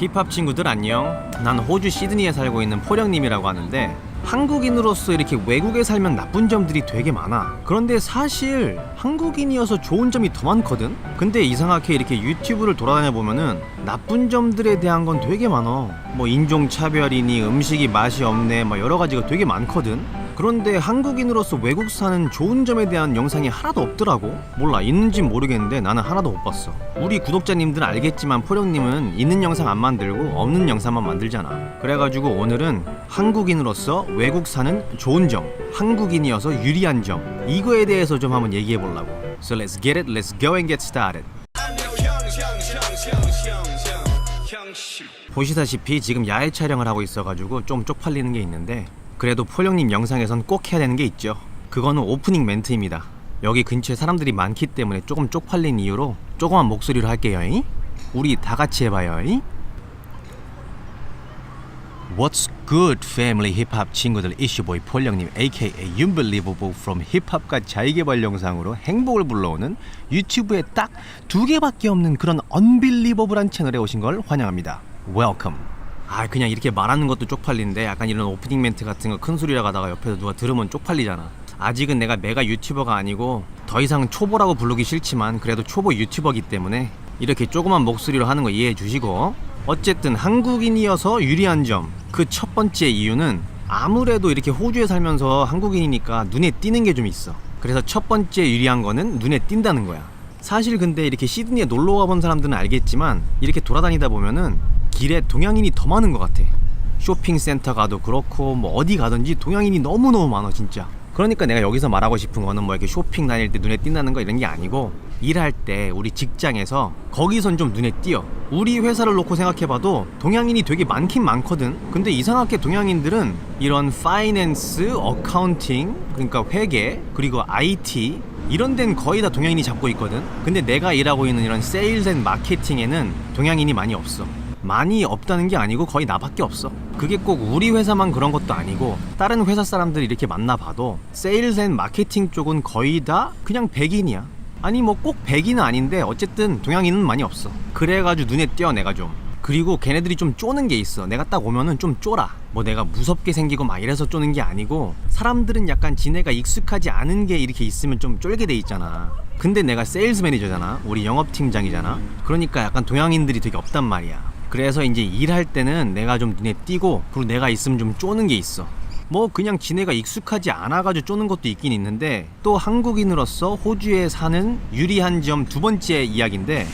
힙합 친구들 안녕. 난 호주 시드니에 살고 있는 포령님이라고 하는데 한국인으로서 이렇게 외국에 살면 나쁜 점들이 되게 많아. 그런데 사실 한국인이어서 좋은 점이 더 많거든. 근데 이상하게 이렇게 유튜브를 돌아다녀 보면은 나쁜 점들에 대한 건 되게 많어. 뭐 인종 차별이니 음식이 맛이 없네, 뭐 여러 가지가 되게 많거든. 그런데 한국인으로서 외국 사는 좋은 점에 대한 영상이 하나도 없더라고. 몰라 있는진 모르겠는데 나는 하나도 못 봤어. 우리 구독자님들은 알겠지만 포령님은 있는 영상 안 만들고 없는 영상만 만들잖아. 그래가지고 오늘은 한국인으로서 외국 사는 좋은 점, 한국인이어서 유리한 점 이거에 대해서 좀 한번 얘기해 보려고. So let's get it, let's go and get started. 보시다시피 지금 야외 촬영을 하고 있어가지고 좀 쪽팔리는 게 있는데 그래도 폴령님 영상에선 꼭 해야 되는 게 있죠. 그거는 오프닝 멘트입니다. 여기 근처에 사람들이 많기 때문에 조금 쪽팔린 이유로 조그만 목소리로 할게요. 잉? 우리 다 같이 해봐요. 잉? What's good, family 힙합 친구들? 이슈보이 폴령님, aka Unbelievable from 힙합과 자기개발 영상으로 행복을 불러오는 유튜브에 딱 두 개밖에 없는 그런 언빌리버블한 채널에 오신 걸 환영합니다. Welcome. 아 그냥 이렇게 말하는 것도 쪽팔린데 약간 이런 오프닝 멘트 같은 거 큰 소리라 가다가 옆에서 누가 들으면 쪽팔리잖아. 아직은 내가 메가 유튜버가 아니고 더 이상 초보라고 부르기 싫지만 그래도 초보 유튜버기 때문에 이렇게 조그만 목소리로 하는 거 이해해 주시고. 어쨌든 한국인이어서 유리한 점. 그 첫 번째 이유는 아무래도 이렇게 호주에 살면서 한국인이니까 눈에 띄는 게 좀 있어. 그래서 첫 번째 유리한 거는 눈에 띈다는 거야. 사실 근데 이렇게 시드니에 놀러 와본 사람들은 알겠지만 이렇게 돌아다니다 보면은 길에 동양인이 더 많은 것 같아. 쇼핑센터 가도 그렇고 뭐 어디 가든지 동양인이 너무너무 많아 진짜. 그러니까 내가 여기서 말하고 싶은 거는 뭐 이렇게 쇼핑 다닐 때 눈에 띈다는 거 이런 게 아니고 일할 때 우리 직장에서 거기선 좀 눈에 띄어. 우리 회사를 놓고 생각해봐도 동양인이 되게 많긴 많거든. 근데 이상하게 동양인들은 이런 파이낸스, 어카운팅 그러니까 회계 그리고 IT 이런 데는 거의 다 동양인이 잡고 있거든. 근데 내가 일하고 있는 이런 세일즈 앤 마케팅에는 동양인이 많이 없어 많이 없다는 게 아니고 거의 나밖에 없어. 그게 꼭 우리 회사만 그런 것도 아니고 다른 회사 사람들 이렇게 만나봐도 세일즈 앤 마케팅 쪽은 거의 다 그냥 백인이야. 아니 뭐 꼭 백인은 아닌데 어쨌든 동양인은 많이 없어. 그래가지고 눈에 띄어 내가 좀. 그리고 걔네들이 좀 쪼는 게 있어. 내가 딱 오면은 좀 쫄아. 뭐 내가 무섭게 생기고 막 이래서 쪼는 게 아니고 사람들은 약간 지네가 익숙하지 않은 게 이렇게 있으면 좀 쫄게 돼 있잖아. 근데 내가 세일즈 매니저잖아. 우리 영업팀장이잖아. 그러니까 약간 동양인들이 되게 없단 말이야. 그래서 이제 일할 때는 내가 좀 눈에 띄고 그리고 내가 있으면 좀 쪼는 게 있어. 뭐 그냥 지네가 익숙하지 않아가지고 쪼는 것도 있긴 있는데 또 한국인으로서 호주에 사는 유리한 점 두 번째 이야기인데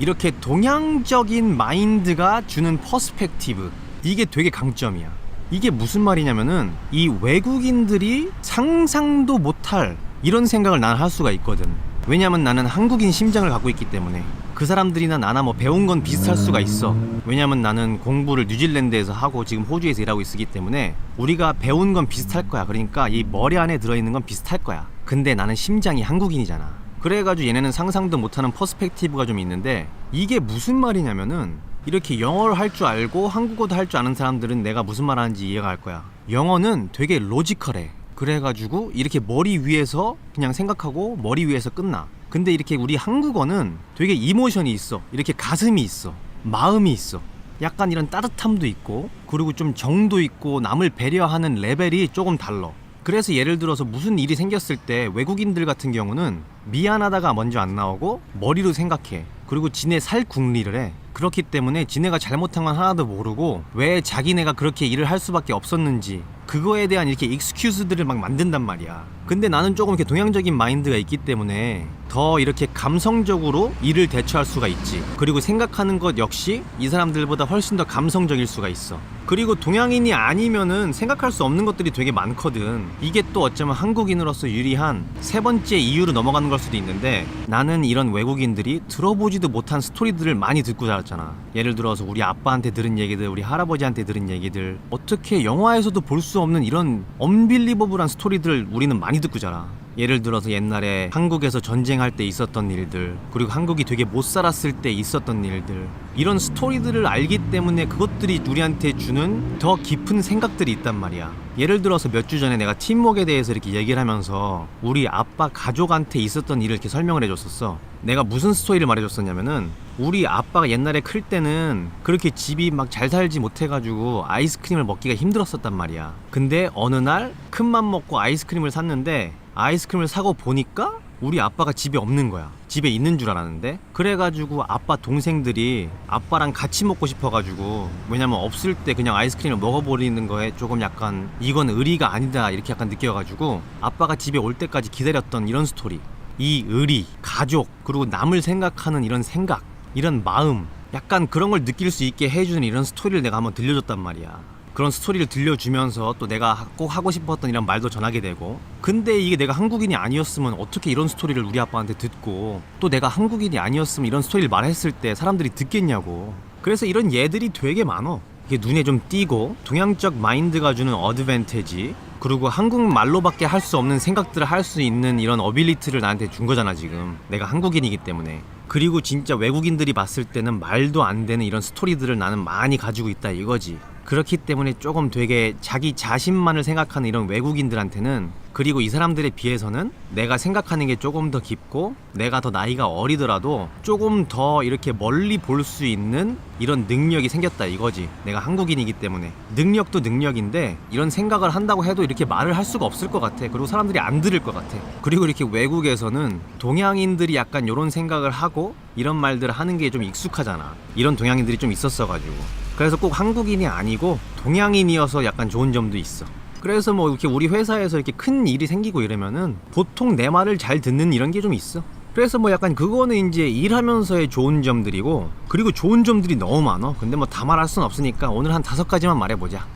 이렇게 동양적인 마인드가 주는 퍼스펙티브 이게 되게 강점이야. 이게 무슨 말이냐면은 이 외국인들이 상상도 못할 이런 생각을 난 할 수가 있거든. 왜냐면 나는 한국인 심장을 갖고 있기 때문에 그 사람들이나 나나 뭐 배운 건 비슷할 수가 있어. 왜냐면 나는 공부를 뉴질랜드에서 하고 지금 호주에서 일하고 있기 때문에 우리가 배운 건 비슷할 거야. 그러니까 이 머리 안에 들어있는 건 비슷할 거야. 근데 나는 심장이 한국인이잖아. 그래가지고 얘네는 상상도 못하는 퍼스펙티브가 좀 있는데 이게 무슨 말이냐면은 이렇게 영어를 할 줄 알고 한국어도 할 줄 아는 사람들은 내가 무슨 말 하는지 이해가 갈 거야. 영어는 되게 로지컬해. 그래가지고 이렇게 머리 위에서 그냥 생각하고 머리 위에서 끝나. 근데 이렇게 우리 한국어는 되게 이모션이 있어. 이렇게 가슴이 있어. 마음이 있어. 약간 이런 따뜻함도 있고, 그리고 좀 정도 있고, 남을 배려하는 레벨이 조금 달라. 그래서 예를 들어서 무슨 일이 생겼을 때 외국인들 같은 경우는 미안하다가 먼저 안 나오고 머리로 생각해. 그리고 지네 살 궁리를 해. 그렇기 때문에 지네가 잘못한 건 하나도 모르고 왜 자기네가 그렇게 일을 할 수밖에 없었는지 그거에 대한 이렇게 익스큐즈들을 막 만든단 말이야. 근데 나는 조금 이렇게 동양적인 마인드가 있기 때문에 더 이렇게 감성적으로 일을 대처할 수가 있지. 그리고 생각하는 것 역시 이 사람들보다 훨씬 더 감성적일 수가 있어. 그리고 동양인이 아니면은 생각할 수 없는 것들이 되게 많거든. 이게 또 어쩌면 한국인으로서 유리한 세 번째 이유로 넘어가는 걸 수도 있는데 나는 이런 외국인들이 들어보지도 못한 스토리들을 많이 듣고 자랐잖아. 예를 들어서 우리 아빠한테 들은 얘기들, 우리 할아버지한테 들은 얘기들, 어떻게 영화에서도 볼 수 없는 이런 언빌리버블한 스토리들을 우리는 많이 듣고 자라. 예를 들어서 옛날에 한국에서 전쟁할 때 있었던 일들 그리고 한국이 되게 못 살았을 때 있었던 일들 이런 스토리들을 알기 때문에 그것들이 우리한테 주는 더 깊은 생각들이 있단 말이야 예를 들어서 몇 주 전에 내가 팀웍에 대해서 이렇게 얘기를 하면서 우리 아빠 가족한테 있었던 일을 이렇게 설명을 해줬었어 내가 무슨 스토리를 말해줬었냐면은 우리 아빠가 옛날에 클 때는 그렇게 집이 막 잘 살지 못해가지고 아이스크림을 먹기가 힘들었었단 말이야. 근데 어느 날 큰 맘 먹고 아이스크림을 샀는데 아이스크림을 사고 보니까 우리 아빠가 집에 없는 거야. 집에 있는 줄 알았는데. 그래가지고 아빠 동생들이 아빠랑 같이 먹고 싶어가지고 왜냐면 없을 때 그냥 아이스크림을 먹어버리는 거에 조금 약간 이건 의리가 아니다 이렇게 약간 느껴가지고 아빠가 집에 올 때까지 기다렸던 이런 스토리. 이 의리 가족 그리고 남을 생각하는 이런 생각 이런 마음 약간 그런 걸 느낄 수 있게 해주는 이런 스토리를 내가 한번 들려줬단 말이야 그런 스토리를 들려주면서 또 내가 꼭 하고 싶었던 이런 말도 전하게 되고 근데 이게 내가 한국인이 아니었으면 어떻게 이런 스토리를 우리 아빠한테 듣고 또 내가 한국인이 아니었으면 이런 스토리를 말했을 때 사람들이 듣겠냐고. 그래서 이런 예들이 되게 많어. 이게 눈에 좀 띄고 동양적 마인드가 주는 어드밴테지 그리고 한국말로밖에 할 수 없는 생각들을 할 수 있는 이런 어빌리티를 나한테 준 거잖아 지금. 내가 한국인이기 때문에. 그리고 진짜 외국인들이 봤을 때는 말도 안 되는 이런 스토리들을 나는 많이 가지고 있다 이거지 그렇기 때문에 조금 되게 자기 자신만을 생각하는 이런 외국인들한테는 그리고 이 사람들에 비해서는 내가 생각하는 게 조금 더 깊고 내가 더 나이가 어리더라도 조금 더 이렇게 멀리 볼 수 있는 이런 능력이 생겼다 이거지. 내가 한국인이기 때문에. 능력도 능력인데 이런 생각을 한다고 해도 이렇게 말을 할 수가 없을 것 같아. 그리고 사람들이 안 들을 것 같아. 그리고 이렇게 외국에서는 동양인들이 약간 이런 생각을 하고 이런 말들을 하는 게 좀 익숙하잖아. 이런 동양인들이 좀 있었어가지고 그래서 꼭 한국인이 아니고 동양인이어서 약간 좋은 점도 있어. 그래서 뭐 이렇게 우리 회사에서 이렇게 큰 일이 생기고 이러면은 보통 내 말을 잘 듣는 이런 게 좀 있어. 그래서 뭐 약간 그거는 이제 일하면서의 좋은 점들이고 그리고 좋은 점들이 너무 많아. 근데 뭐 다 말할 순 없으니까 오늘 한 다섯 가지만 말해보자.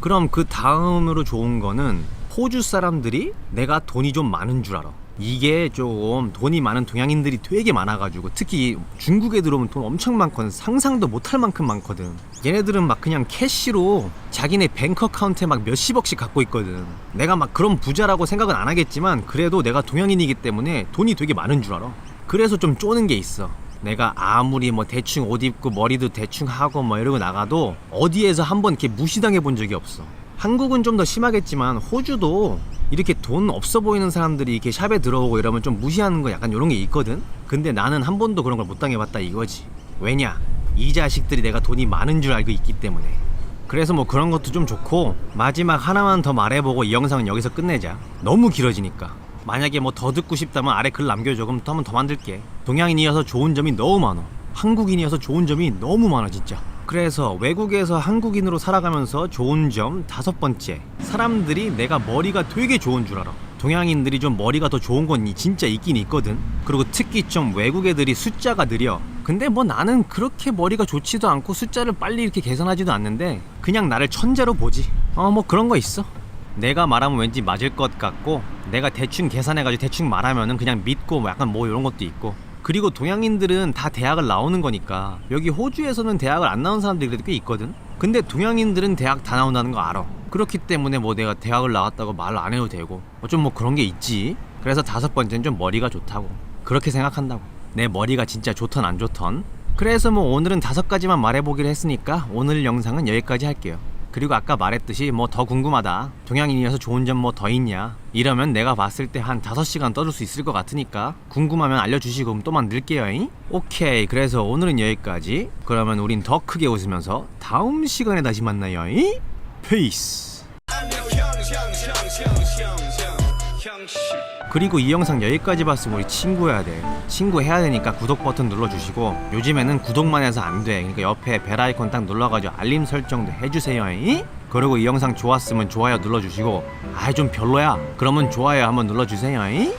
그럼 그 다음으로 좋은 거는 호주 사람들이 내가 돈이 좀 많은 줄 알아. 이게 좀 돈이 많은 동양인들이 되게 많아가지고 특히 중국에 들어오면 돈 엄청 많거든. 상상도 못할 만큼 많거든. 얘네들은 막 그냥 캐시로 자기네 뱅크 어카운트에 막 몇십억씩 갖고 있거든. 내가 막 그런 부자라고 생각은 안 하겠지만 그래도 내가 동양인이기 때문에 돈이 되게 많은 줄 알아. 그래서 좀 쪼는 게 있어. 내가 아무리 뭐 대충 옷 입고 머리도 대충 하고 뭐 이러고 나가도 어디에서 한번 이렇게 무시당해 본 적이 없어. 한국은 좀 더 심하겠지만 호주도 이렇게 돈 없어 보이는 사람들이 이렇게 샵에 들어오고 이러면 좀 무시하는 거 약간 이런 게 있거든. 근데 나는 한 번도 그런 걸 못 당해봤다 이거지. 왜냐? 이 자식들이 내가 돈이 많은 줄 알고 있기 때문에. 그래서 뭐 그런 것도 좀 좋고 마지막 하나만 더 말해보고 이 영상은 여기서 끝내자. 너무 길어지니까. 만약에 뭐 더 듣고 싶다면 아래 글 남겨줘. 그럼 또 한 번 더 만들게. 동양인이어서 좋은 점이 너무 많아. 한국인이어서 좋은 점이 너무 많아 진짜. 그래서 외국에서 한국인으로 살아가면서 좋은 점 다섯 번째. 사람들이 내가 머리가 되게 좋은 줄 알아. 동양인들이 좀 머리가 더 좋은 건 이- 진짜 있긴 있거든. 그리고 특히 좀 외국 애들이 숫자가 느려. 근데 뭐 나는 그렇게 머리가 좋지도 않고 숫자를 빨리 이렇게 계산하지도 않는데 그냥 나를 천재로 보지. 어 뭐 그런 거 있어. 내가 말하면 왠지 맞을 것 같고 내가 대충 계산해가지고 대충 말하면은 그냥 믿고 뭐 약간 뭐 이런 것도 있고 그리고 동양인들은 다 대학을 나오는 거니까 여기 호주에서는 대학을 안 나온 사람들이 그래도 꽤 있거든. 근데 동양인들은 대학 다 나온다는 거 알아. 그렇기 때문에 뭐 내가 대학을 나왔다고 말 안 해도 되고 좀 뭐 그런 게 있지. 그래서 다섯 번째는 좀 머리가 좋다고. 그렇게 생각한다고. 내 머리가 진짜 좋던 안 좋던. 그래서 뭐 오늘은 다섯 가지만 말해보기로 했으니까 오늘 영상은 여기까지 할게요 그리고 아까 말했듯이 뭐 더 궁금하다 동양인이어서 좋은 점 뭐 더 있냐 이러면 내가 봤을 때 한 5시간 떠들 수 있을 것 같으니까 궁금하면 알려주시고 또 만들게요 잉? 오케이 그래서 오늘은 여기까지 그러면 우린 더 크게 웃으면서 다음 시간에 다시 만나요 잉? 페이스 그리고 이 영상 여기까지 봤으면 우리 친구해야 돼. 친구 해야 되니까 구독 버튼 눌러주시고 요즘에는 구독만 해서 안 돼. 그러니까 옆에 벨 아이콘 딱 눌러가지고 알림 설정도 해주세요. 이? 그리고 이 영상 좋았으면 좋아요 눌러주시고 아 좀 별로야. 그러면 좋아요 한번 눌러주세요. 이?